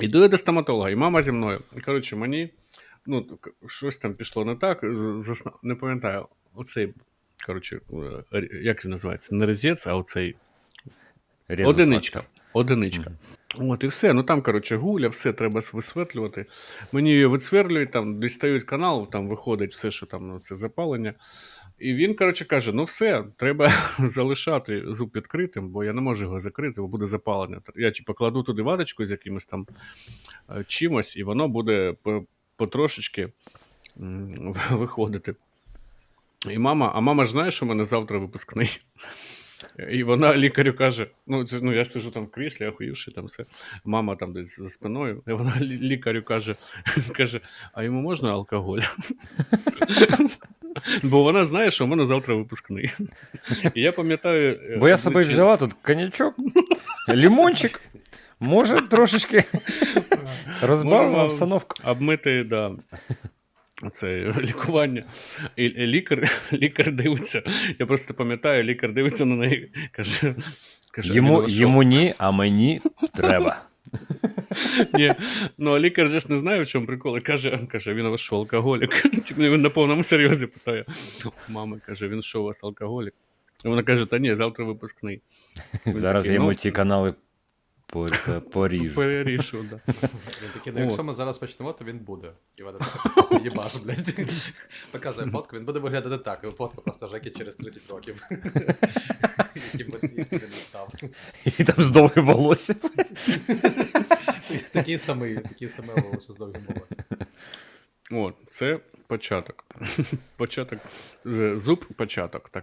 Іду я до стоматолога, і мама зі мною. Коротше, мені ну, щось там пішло не так. засна- Не пам'ятаю, оцей, коротше, е, як він називається? Не резець, а оцей Одиничка. Одиничка. От і все. Ну там, коротше, гуля, все треба висвітлювати. Мені її висверлюють, там дістають канал, там виходить все, що там ну, це запалення. І він, коротше, каже: ну все, треба залишати зуб відкритим, бо я не можу його закрити, бо буде запалення. Я типу, кладу туди ваточку з якимось там е, чимось, і воно буде потрошечки виходити. І мама, а мама ж знає, що в мене завтра випускний. І вона лікарю каже: ну, це, ну я сижу там в кріслі, охуївши там все. Мама там десь за спиною. І вона лікарю каже, каже: а йому можна алкоголь? Бо вона знає, що в мене завтра випускний. І я пам'ятаю. е, Бо я з собою взяла тут коньячок, лімончик. Може, трошечки розбавимо обстановку. обмити, да. Це лікування. І лікар, лікар дивиться. Я просто пам'ятаю, лікар дивиться на неї, каже. каже Йому, йому ні, а мені треба. Ні, ну а лікар же ж не знає, в чому прикол. Каже, каже, він у вас що, алкоголік? Типу, Він на повному серйозі питає. Мама каже, він що у вас алкоголік? І вона каже, та ні, завтра випускний. Він Зараз такий, йому ну, ці канали по- по- поріжу. Перерішу, да. Він такий, ну якщо ми зараз почнемо, то він буде. І вона така, їбаш, блядь. Показує фотку, він буде виглядати так. Фотка просто Жеки через 30 років. Яким би- він не став. І там з довгим волоссям. Такий самий, такий самий волосся з довгим волоссям. От, це початок. Початок. Зуб початок, так